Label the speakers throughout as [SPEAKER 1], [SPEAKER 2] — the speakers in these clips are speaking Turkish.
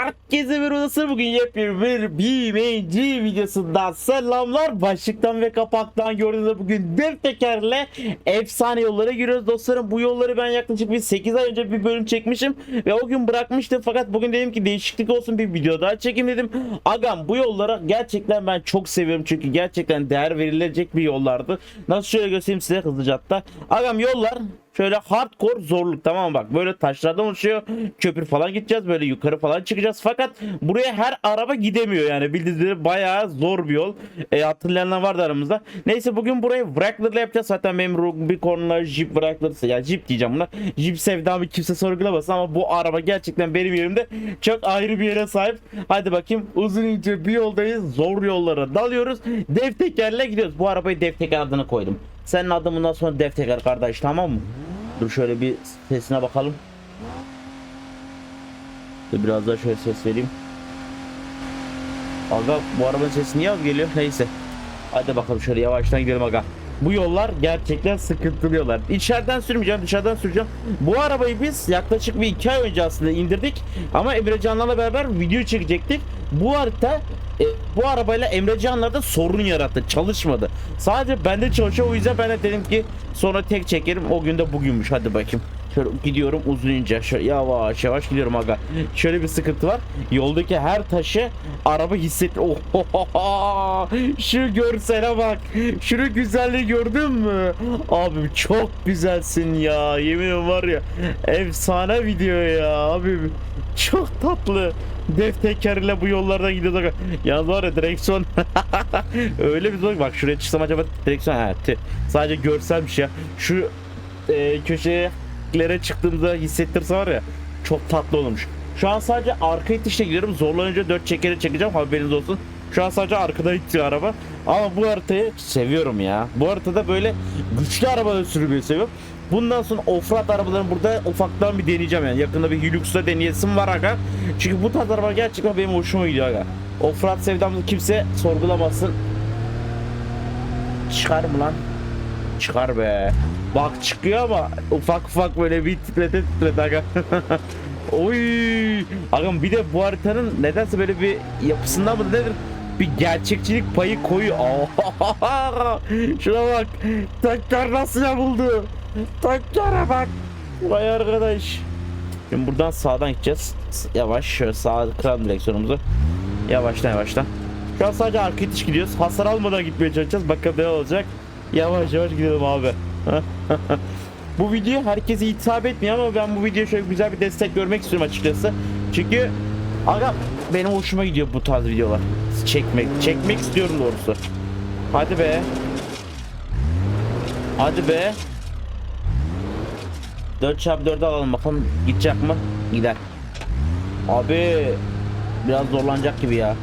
[SPEAKER 1] Herkese bir odası bugün yepyeni bir BMG videosundan selamlar. Başlıktan ve kapaktan gördüğünüz bugün dev tekerle efsane yollara giriyoruz dostlarım. Bu yolları ben yaklaşık bir 8 ay önce bir bölüm çekmişim ve o gün bırakmıştım. Fakat bugün dedim ki değişiklik olsun bir video daha çekeyim dedim. Agam bu yollara gerçekten ben çok seviyorum çünkü gerçekten değer verilecek bir yollardı. Nasıl şöyle göstereyim size hızlıca hatta. Agam yollar Şöyle hardcore zorluk tamam mı? Bak böyle taşlardan oluşuyor. Köprü falan gideceğiz böyle yukarı falan çıkacağız. Fakat buraya her araba gidemiyor yani. Bildiğiniz gibi bayağı zor bir yol. E, hatırlayanlar vardı aramızda. Neyse bugün burayı Wrangler'la yapacağız. Zaten benim Rugby konular Jeep Wrangler'sı ya Jeep diyeceğim buna. Jeep sevdamı kimse sorgulamasın ama bu araba gerçekten benim yerimde çok ayrı bir yere sahip. Hadi bakayım uzun ince bir yoldayız. Zor yollara dalıyoruz. Dev tekerle gidiyoruz. Bu arabayı dev teker adını koydum senin adın bundan sonra dev kardeş tamam mı? Dur şöyle bir sesine bakalım. Dur biraz daha şöyle ses vereyim. Aga bu arabanın sesi niye az geliyor? Neyse. Hadi bakalım şöyle yavaştan gidelim aga. Bu yollar gerçekten sıkıntılı yollar. İçeriden sürmeyeceğim dışarıdan süreceğim. Bu arabayı biz yaklaşık bir iki ay önce aslında indirdik. Ama Emre Can'la beraber video çekecektik. Bu harita e, bu arabayla Emre Can'larda sorun yarattı. Çalışmadı. Sadece bende çalışıyor. O yüzden ben de dedim ki sonra tek çekerim. O gün de bugünmüş. Hadi bakayım. Şöyle gidiyorum uzun ince. Şöyle yavaş yavaş gidiyorum aga. Şöyle bir sıkıntı var. Yoldaki her taşı araba hisset. Oh, şu görsele bak. Şunu güzelliği gördün mü? Abi çok güzelsin ya. Yemin ederim var ya. Efsane video ya abi. Çok tatlı. Dev tekerle bu yollardan gidiyoruz. Yalnız var ya direksiyon öyle bir zor. Bak şuraya çıksam acaba direksiyon ha, tüh. sadece görselmiş ya. Şu e, köşelere çıktığımda hissettirse var ya çok tatlı olmuş. Şu an sadece arka itişle gidiyorum. Zorlanınca 4 çekere çekeceğim haberiniz olsun. Şu an sadece arkada itiyor araba. Ama bu haritayı seviyorum ya. Bu haritada böyle güçlü arabaları sürmeyi seviyorum. Bundan sonra offroad arabalarını burada ufaktan bir deneyeceğim yani. Yakında bir Hilux'ta deneyesim var aga. Çünkü bu tarz araba gerçekten benim hoşuma gidiyor aga. Offroad sevdamızı kimse sorgulamasın. Çıkar mı lan? Çıkar be. Bak çıkıyor ama ufak ufak böyle bir titrete titrete aga. Oy. Agam bir de bu haritanın nedense böyle bir yapısından mı nedir? Bir gerçekçilik payı koyu. Şuna bak. Tanklar nasıl yapıldı? Tanklara bak. Vay arkadaş. Şimdi buradan sağdan gideceğiz. Yavaş şöyle sağa kıralım direksiyonumuzu. Yavaştan yavaştan. Şu an sadece arka itiş gidiyoruz. Hasar almadan gitmeye çalışacağız. Bakalım ne olacak. Yavaş yavaş gidelim abi. bu video herkese hitap etmiyor ama ben bu videoya şöyle güzel bir destek görmek istiyorum açıkçası. Çünkü aga benim hoşuma gidiyor bu tarz videolar. Çekmek, çekmek istiyorum doğrusu. Hadi be. Hadi be. 4x4'ü alalım bakalım gidecek mi? Gider. Abi biraz zorlanacak gibi ya.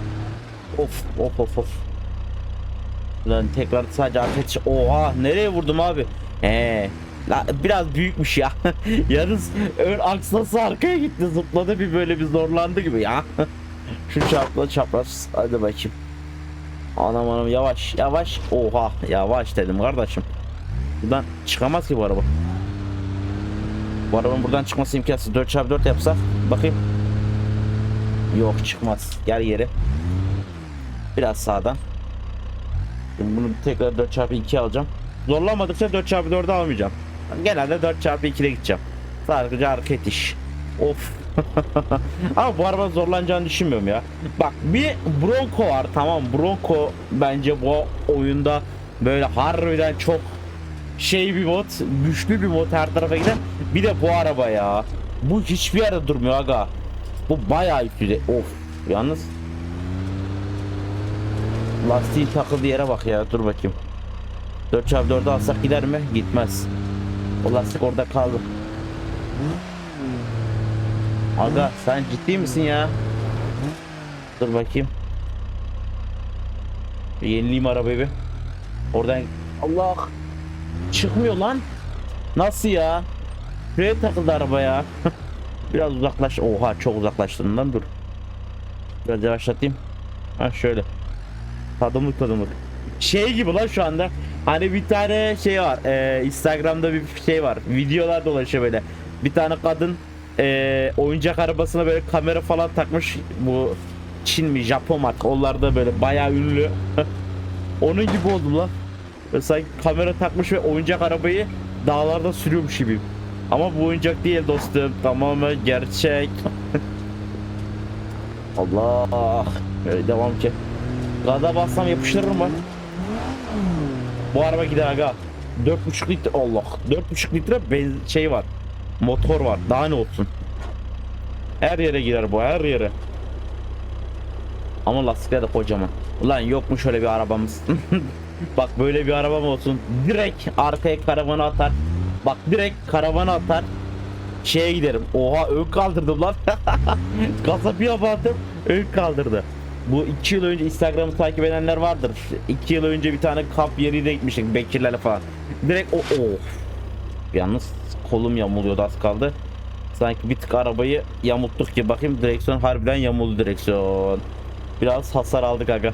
[SPEAKER 1] Of of of of. Lan tekrar sadece ateş. Oha nereye vurdum abi? He. La, biraz büyükmüş ya. Yalnız ön aksası arkaya gitti zıpladı bir böyle bir zorlandı gibi ya. Şu çapla çapraz hadi bakayım. Anam anam yavaş yavaş. Oha yavaş dedim kardeşim. Buradan çıkamaz ki bu araba. Bu arabanın buradan çıkması imkansız. 4x4 yapsak bakayım. Yok çıkmaz. Gel geri. Biraz sağdan. Şimdi bunu tekrar 4x2 alacağım. Zorlamadıkça 4x4'ü almayacağım. Genelde 4x2'de gideceğim. Sadece arka itiş. Of. Ama bu araba zorlanacağını düşünmüyorum ya. Bak bir Bronco var tamam Bronco bence bu oyunda böyle harbiden çok şey bir mod, güçlü bir mod her tarafa giden. Bir de bu araba ya. Bu hiçbir yerde durmuyor aga. Bu bayağı yüklü. Of. Yalnız lastiğin takıldığı yere bak ya. Dur bakayım. 4x4'ü alsak gider mi? Gitmez. O lastik orada kaldı. Aga sen ciddi misin ya? Dur bakayım. Yenileyim arabayı bir. Oradan Allah çıkmıyor lan. Nasıl ya? Şuraya takıldı araba ya. Biraz uzaklaş. Oha çok uzaklaştın lan dur. Biraz yavaşlatayım. Ha şöyle. Tadımlık tadımlık. Şey gibi lan şu anda. Hani bir tane şey var. e, Instagram'da bir şey var. Videolar dolaşıyor böyle. Bir tane kadın eee, oyuncak arabasına böyle kamera falan takmış. Bu Çin mi Japon marka onlarda böyle bayağı ünlü. Onun gibi oldum lan. Böyle sanki kamera takmış ve oyuncak arabayı dağlarda sürüyormuş gibiyim. Ama bu oyuncak değil dostum. Tamamen gerçek. Allah. Böyle devam ki. Gaza bassam yapıştırırım bak. Bu araba gider aga. 4.5 litre Allah. 4.5 litre ben şey var. Motor var. Daha ne olsun. Her yere girer bu her yere. Ama lastikler de kocaman. Ulan yok mu şöyle bir arabamız? Bak böyle bir arabam olsun. Direkt arkaya karavanı atar. Bak direkt karavanı atar. Şeye giderim. Oha ön kaldırdım lan. Gaza bir abarttım. Ön kaldırdı. Bu iki yıl önce Instagram'ı takip edenler vardır. İki yıl önce bir tane kamp yerine gitmiştik Bekirlerle falan. Direkt o of. Yalnız kolum yamuluyordu az kaldı. Sanki bir tık arabayı yamulttuk gibi bakayım direksiyon harbiden yamuldu direksiyon. Biraz hasar aldık aga.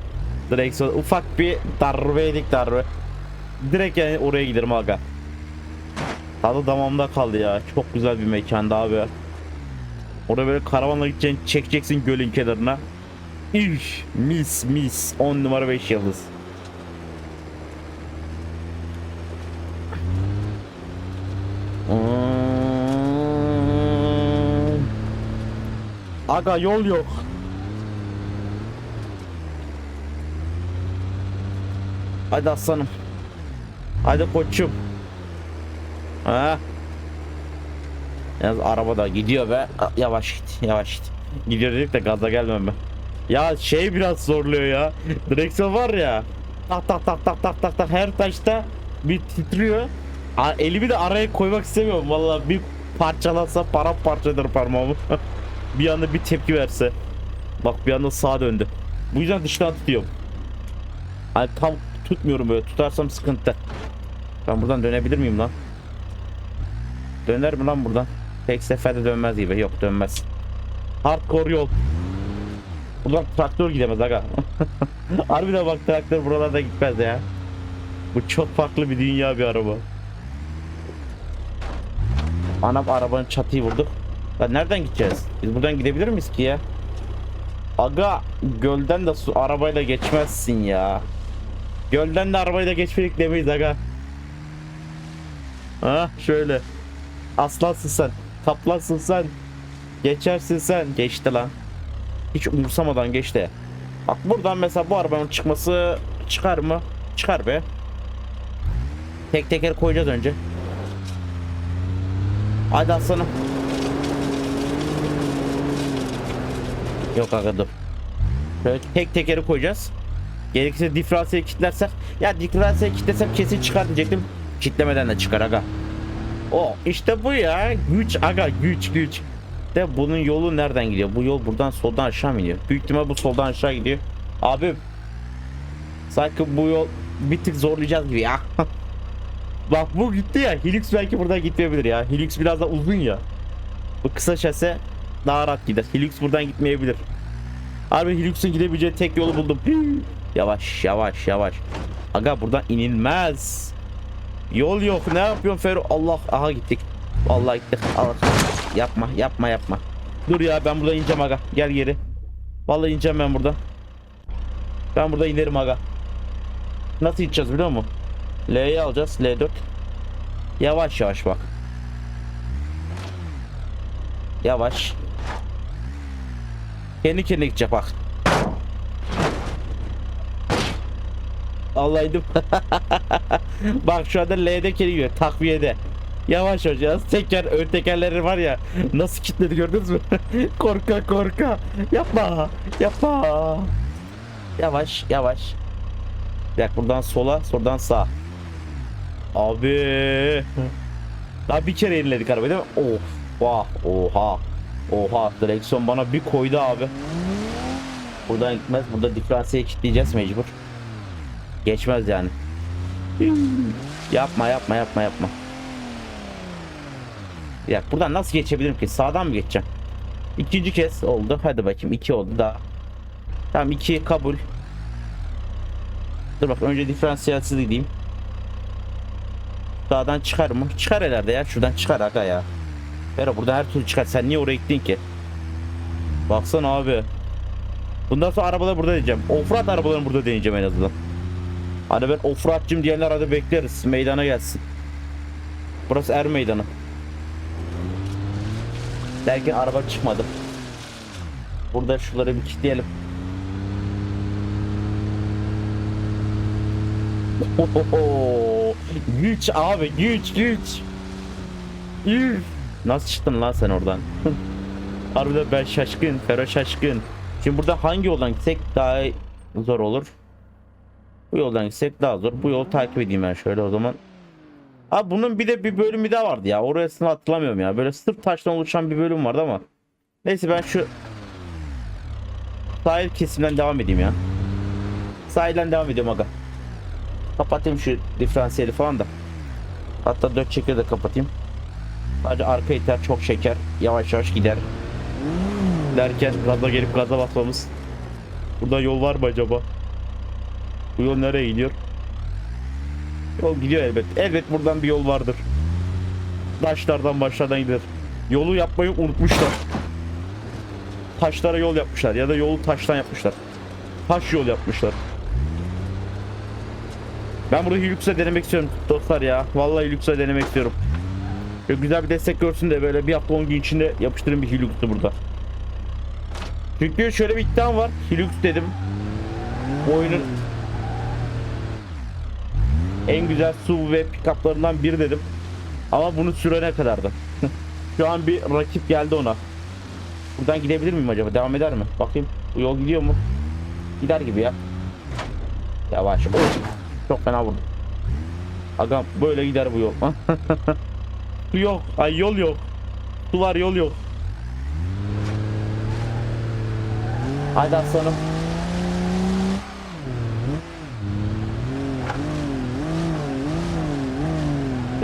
[SPEAKER 1] Direksiyon ufak bir darbe yedik darbe. Direkt yani oraya giderim aga. Tadı damamda kaldı ya. Çok güzel bir mekandı abi. Orada böyle karavanla gideceksin, çekeceksin gölün kenarına. İş, mis mis 10 numara 5 yıldız. Aga yol yok. Hadi aslanım. Hadi koçum. Ha. Yalnız araba da gidiyor be. Yavaş git, yavaş git. Gidiyor dedik de gaza gelmem ben. Ya şey biraz zorluyor ya. Direksiyon var ya. Tak tak tak tak tak tak tak her taşta bir titriyor. A- elimi de araya koymak istemiyorum. Vallahi bir parçalansa para parçadır parmağımı. bir anda bir tepki verse. Bak bir anda sağa döndü. Bu yüzden dıştan tutuyorum. Hani tam tutmuyorum böyle. Tutarsam sıkıntı. Ben buradan dönebilir miyim lan? Döner mi lan buradan? Tek seferde dönmez gibi. Yok dönmez. Hardcore yol. Buradan traktör gidemez aga. Harbiden bak traktör buralarda gitmez ya. Bu çok farklı bir dünya bir araba. Anam arabanın çatıyı vurduk. Ya nereden gideceğiz? Biz buradan gidebilir miyiz ki ya? Aga gölden de su arabayla geçmezsin ya. Gölden de arabayla geçmedik demeyiz aga. Ha şöyle. Aslansın sen. Kaplansın sen. Geçersin sen. Geçti lan. Hiç umursamadan geçti. Bak buradan mesela bu arabanın çıkması çıkar mı? Çıkar be. Tek teker koyacağız önce. Hadi aslanım. Yok aga dur. Şöyle tek tekeri koyacağız. Gerekirse diferansiyeli kilitlersek. Ya diferansiyeli kilitlesem kesin çıkar diyecektim. Kitlemeden de çıkar aga. O işte bu ya. Güç aga güç güç. De bunun yolu nereden gidiyor? Bu yol buradan soldan aşağı mı gidiyor? Büyük ihtimal bu soldan aşağı gidiyor. Abi sanki bu yol bir tık zorlayacağız gibi ya. Bak bu gitti ya. Hilux belki buradan gitmeyebilir ya. Hilux biraz da uzun ya. Bu kısa şase daha rahat gider. Hilux buradan gitmeyebilir. Harbi Hilux'un gidebileceği tek yolu buldum. Yavaş yavaş yavaş. Aga buradan inilmez. Yol yok. Ne yapıyorsun Fero? Allah. Aha gittik. Vallahi gittik. Allah. Yapma yapma yapma. Dur ya ben burada ineceğim aga. Gel geri. Vallahi ineceğim ben burada. Ben burada inerim aga. Nasıl gideceğiz biliyor musun? L'yi alacağız. L4. Yavaş yavaş bak. Yavaş. Kendi kendine gidecek bak. Allah'ıydım. bak şu anda L'de kendi gidiyor. Takviyede. Yavaş hocam. Teker, ön tekerleri var ya. Nasıl kilitledi gördünüz mü? korka korka. Yapma. Yapma. Yavaş yavaş. Dakika buradan sola, soldan sağa. Abi. Daha bir kere yeniledik arabayı değil mi? Vah. Oha. Oha. Direksiyon bana bir koydu abi. Buradan gitmez. Burada diferansiye kilitleyeceğiz mecbur. Geçmez yani. Yapma yapma yapma yapma. Ya buradan nasıl geçebilirim ki? Sağdan mı geçeceğim? İkinci kez oldu. Hadi bakayım. iki oldu daha. Tamam iki kabul. Dur bak önce diferansiyelsiz gideyim. Sağdan çıkar mı? Çıkar herhalde ya. Şuradan çıkar aga ya. Fero burada her türlü çıkar. Sen niye oraya gittin ki? Baksana abi. Bundan sonra arabaları burada deneyeceğim. Offroad arabalarını burada deneyeceğim en azından. Hani ben offroadcım diyenler hadi bekleriz. Meydana gelsin. Burası er meydanı. Derken araba çıkmadı. Burada şunları bir kilitleyelim. Ohoho. Güç abi güç güç. Nasıl çıktın lan sen oradan? Harbiden ben şaşkın, Fero şaşkın. Şimdi burada hangi yoldan gitsek daha zor olur? Bu yoldan gitsek daha zor. Bu yolu takip edeyim ben şöyle o zaman. Abi bunun bir de bir bölümü daha vardı ya. Orasını hatırlamıyorum ya. Böyle sırf taştan oluşan bir bölüm vardı ama. Neyse ben şu sahil kesimden devam edeyim ya. Sahilden devam ediyorum aga. Kapatayım şu diferansiyeli falan da. Hatta dört çekeri de kapatayım. Sadece arka iter çok şeker. Yavaş yavaş gider. Derken gaza gelip gaza basmamız. Burada yol var mı acaba? Bu yol nereye gidiyor? Yol gidiyor elbet. Elbet buradan bir yol vardır. Taşlardan başlardan gider. Yolu yapmayı unutmuşlar. Taşlara yol yapmışlar ya da yolu taştan yapmışlar. Taş yol yapmışlar. Ben burada Hilux'a denemek istiyorum dostlar ya. Vallahi Hilux'a denemek istiyorum. Böyle güzel bir destek görsün de böyle bir hafta 10 gün içinde yapıştırın bir Hilux'u burada. Çünkü şöyle bir iddiam var. Hilux dedim. Bu oyunun en güzel SUV ve pickuplarından biri dedim. Ama bunu sürene kadardı. Şu an bir rakip geldi ona. Buradan gidebilir miyim acaba? Devam eder mi? Bakayım. Bu yol gidiyor mu? Gider gibi ya. Yavaş. Çok fena vurdum. Agam böyle gider bu yol. Su yok. Ay yol yok. Su var yol yok. Hadi aslanım.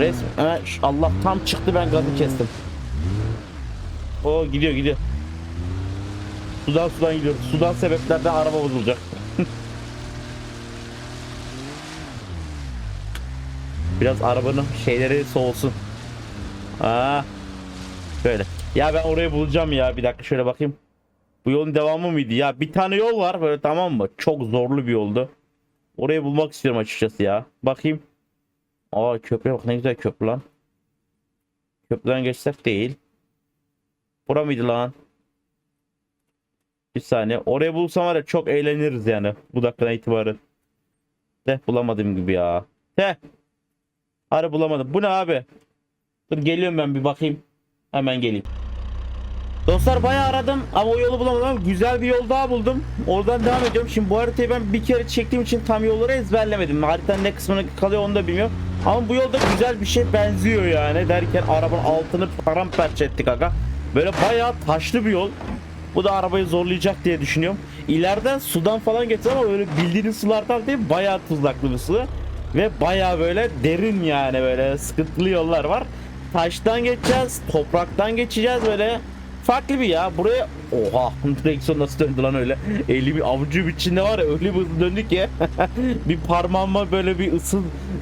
[SPEAKER 1] Resmen evet, Allah tam çıktı ben gazı kestim. O gidiyor gidiyor. Sudan sudan gidiyor. Sudan sebeplerden araba bozulacak. Biraz arabanın şeyleri soğusun. Aa. Böyle. Ya ben orayı bulacağım ya. Bir dakika şöyle bakayım. Bu yolun devamı mıydı? Ya bir tane yol var böyle tamam mı? Çok zorlu bir yoldu. Orayı bulmak istiyorum açıkçası ya. Bakayım. Aa köprüye bak ne güzel köprü lan. Köprüden geçsek değil. Bura mıydı lan? Bir saniye. Orayı bulsam var ya çok eğleniriz yani. Bu dakikadan itibaren. De bulamadım gibi ya. De. Harbi bulamadım. Bu ne abi? Dur geliyorum ben bir bakayım. Hemen geleyim. Dostlar bayağı aradım ama o yolu bulamadım ama güzel bir yol daha buldum. Oradan devam ediyorum. Şimdi bu haritayı ben bir kere çektiğim için tam yolları ezberlemedim. Haritanın ne kısmına kalıyor onu da bilmiyorum. Ama bu yolda güzel bir şey benziyor yani. Derken arabanın altını paramparça ettik aga. Böyle bayağı taşlı bir yol. Bu da arabayı zorlayacak diye düşünüyorum. İleriden sudan falan geçeceğiz ama böyle bildiğiniz sulardan değil bayağı tuzlaklı bir su. Ve bayağı böyle derin yani böyle sıkıntılı yollar var. Taştan geçeceğiz, topraktan geçeceğiz böyle. Farklı bir ya. Buraya oha direksiyon nasıl döndü lan öyle. Eli bir avucu içinde var ya öyle bir hızlı döndü ki. bir parmağıma böyle bir ısı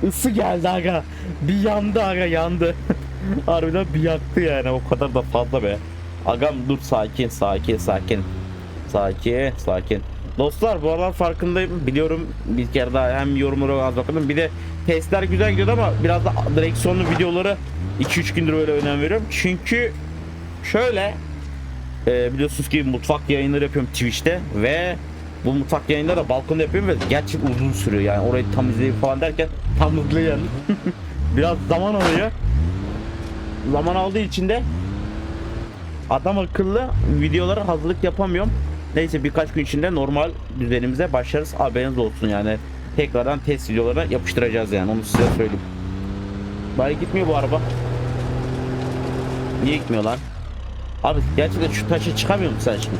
[SPEAKER 1] ısı geldi aga. Bir yandı aga yandı. Harbiden bir yaktı yani o kadar da fazla be. Agam dur sakin sakin sakin. Sakin sakin. Dostlar bu aralar farkındayım. Biliyorum bir kere daha hem yorumlara az bakalım. Bir de testler güzel gidiyordu ama biraz da direksiyonlu videoları 2-3 gündür öyle önem veriyorum. Çünkü şöyle e, biliyorsunuz ki mutfak yayınları yapıyorum Twitch'te ve bu mutfak yayınları da balkonda yapıyorum ve gerçekten uzun sürüyor yani orayı temizleyip falan derken temizleyen biraz zaman alıyor. Zaman aldığı için de adam akıllı videolara hazırlık yapamıyorum. Neyse birkaç gün içinde normal düzenimize başlarız. Haberiniz olsun yani. Tekrardan test videolarına yapıştıracağız yani onu size söyleyeyim. Bari gitmiyor bu araba. Niye gitmiyor lan? Abi gerçekten şu taşa çıkamıyor musun sen şimdi?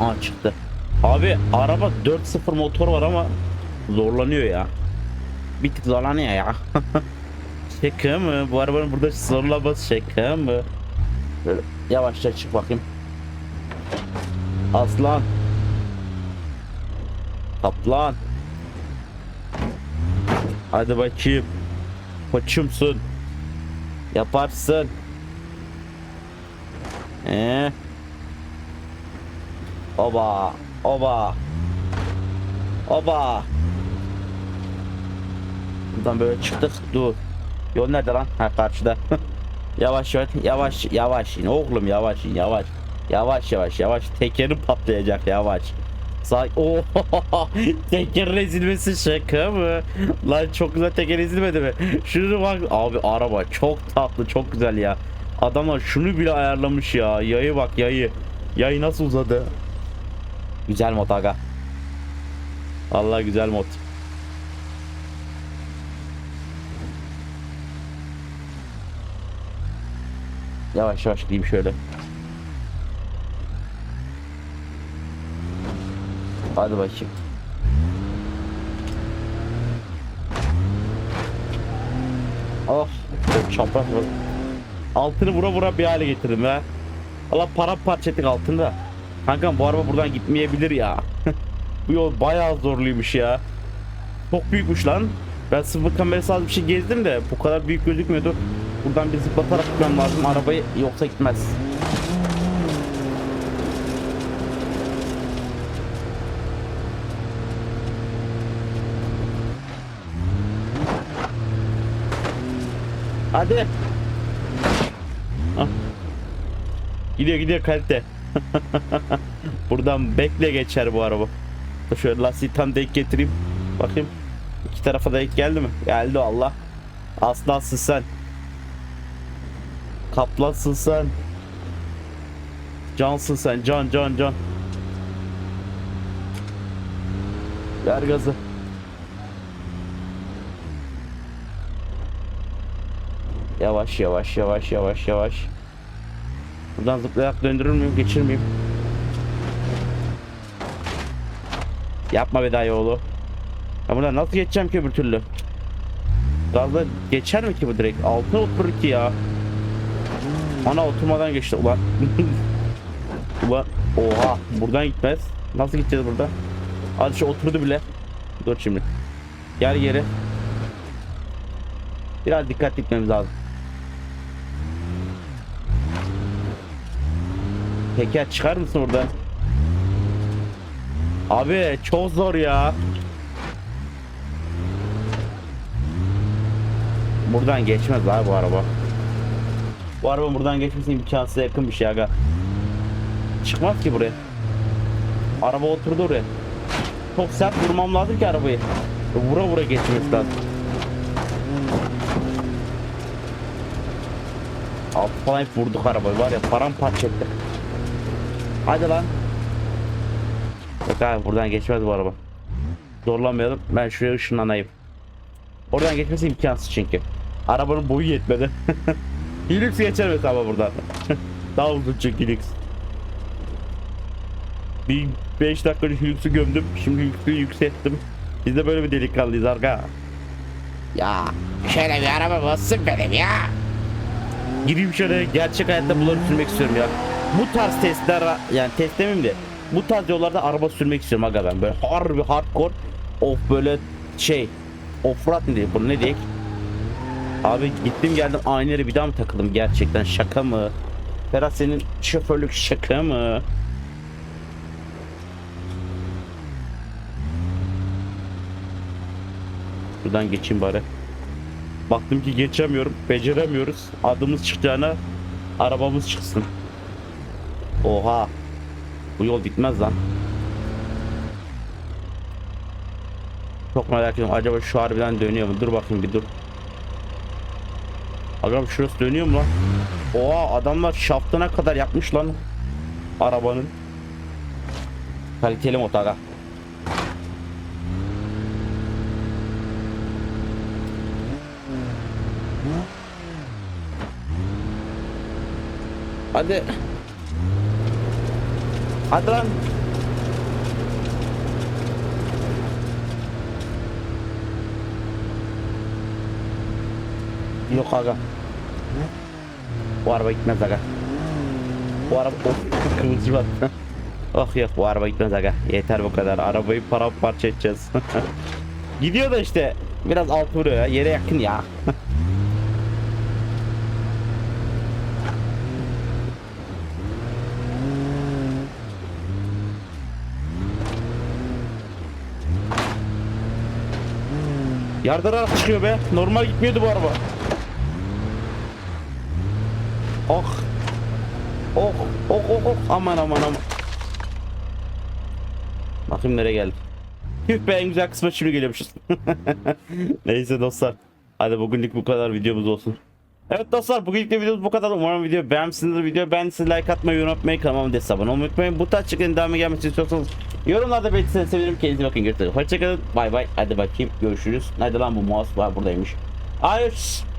[SPEAKER 1] Aa çıktı. Abi araba 4.0 motor var ama zorlanıyor ya. Bir tık zorlanıyor ya. şaka mı? Bu arabanın burada zorlaması şaka mı? Yavaşça çık bakayım. Aslan. Kaplan. Hadi bakayım. Koçumsun. Yaparsın. Ee. Oba, oba. Oba. Buradan böyle çıktık. Dur. Yol nerede lan? Ha karşıda. yavaş yavaş yavaş yavaş in oğlum yavaş in yavaş. Yavaş yavaş yavaş tekerin patlayacak yavaş. Sağ Oo tekerin ezilmesi şaka mı? Lan çok güzel teker ezilmedi mi? Şunu bak abi araba çok tatlı çok güzel ya. Adamlar şunu bile ayarlamış ya. Yayı bak yayı. Yayı nasıl uzadı? Güzel mod aga. Allah güzel mod. Yavaş yavaş gideyim şöyle. Hadi bakayım. Çok çapraz. Altını vura vura bir hale getirdim ha. Allah para parça ettik altını da. Kankam bu araba buradan gitmeyebilir ya. bu yol bayağı zorluymuş ya. Çok büyükmüş lan. Ben sıfır kamerası az bir şey gezdim de bu kadar büyük gözükmüyordu. Buradan bir zıplatarak gitmem lazım arabayı yoksa gitmez. Hadi. Ah. Gidiyor gidiyor kalite. Buradan bekle geçer bu araba. Şöyle lastiği tam denk getireyim. Bakayım. İki tarafa denk geldi mi? Geldi Allah. Aslansın sen. Kaplansın sen. Cansın sen. Can can can. Ver gazı. Yavaş yavaş yavaş yavaş yavaş. Buradan zıplayarak döndürür müyüm? Geçir miyim? Yapma be dayı oğlu. Ya buradan nasıl geçeceğim ki öbür türlü? Gazla geçer mi ki bu direkt? Altına oturur ki ya. Ana oturmadan geçti ulan. ulan oha buradan gitmez. Nasıl gideceğiz burada? Hadi şu oturdu bile. Dur şimdi. Gel geri. Biraz dikkat etmemiz lazım. Teker çıkar mısın oradan? Abi çok zor ya. Buradan geçmez abi bu araba. Bu araba buradan geçmesi imkansız yakın bir şey aga. Çıkmaz ki buraya. Araba oturdu oraya. Çok sert vurmam lazım ki arabayı. Vura vura geçmesi lazım. Alt falan hep vurduk arabayı var ya paramparça ettik. Hadi lan. Yok abi buradan geçmez bu araba. Zorlamayalım. Ben şuraya ışınlanayım. Oradan geçmesi imkansız çünkü. Arabanın boyu yetmedi. Hilux geçer mesela buradan. Daha uzun çünkü Hilux. Bir 5 dakika Hilux'u gömdüm. Şimdi Hilux'u yükselttim. Biz de böyle bir delikanlıyız arka.
[SPEAKER 2] Ya şöyle bir araba bassın benim ya.
[SPEAKER 1] Gireyim şöyle gerçek hayatta bunları sürmek istiyorum ya. Bu tarz testler yani test demeyeyim de bu tarz yollarda araba sürmek istiyorum aga ben böyle harbi hardcore of böyle şey offroad ne diyeyim bunu ne diyeyim Abi gittim geldim aynı bir daha mı takıldım gerçekten şaka mı? Ferhat senin şoförlük şaka mı? Buradan geçeyim bari. Baktım ki geçemiyorum, beceremiyoruz. Adımız çıkacağına arabamız çıksın. Oha. Bu yol bitmez lan. Çok merak ediyorum. Acaba şu harbiden dönüyor mu? Dur bakayım bir dur. Agam şurası dönüyor mu lan? Oha adamlar şaftına kadar yapmış lan. Arabanın. Kaliteli motor. Hadi. Hadi lan. Yok aga. Bu araba gitmez aga. Bu araba of attı. oh yok bu araba gitmez aga. Yeter bu kadar. Arabayı paramparça edeceğiz. Gidiyor da işte. Biraz alt vuruyor. Yere yakın ya. Yardırarak çıkıyor be. Normal gitmiyordu bu araba. Oh. Oh, oh, oh, oh. Aman aman aman. Bakayım nereye geldi. Tüh be en güzel kısma şimdi geliyormuşuz. Neyse dostlar. Hadi bugünlük bu kadar videomuz olsun. Evet dostlar bugünlük de videomuz bu kadar. Umarım video beğenmişsinizdir. Video beğendiyseniz like atmayı, yorum atmayı, kanalıma destek abone olmayı unutmayın. Bu tarz çıkan devamı gelmesini istiyorsanız yorumlarda belirtirseniz sevinirim. Kendinize bakın. Görüşürüz. Hoşçakalın. Bay bay. Hadi bakayım. Görüşürüz. Nerede lan bu mouse buradaymış. Adios.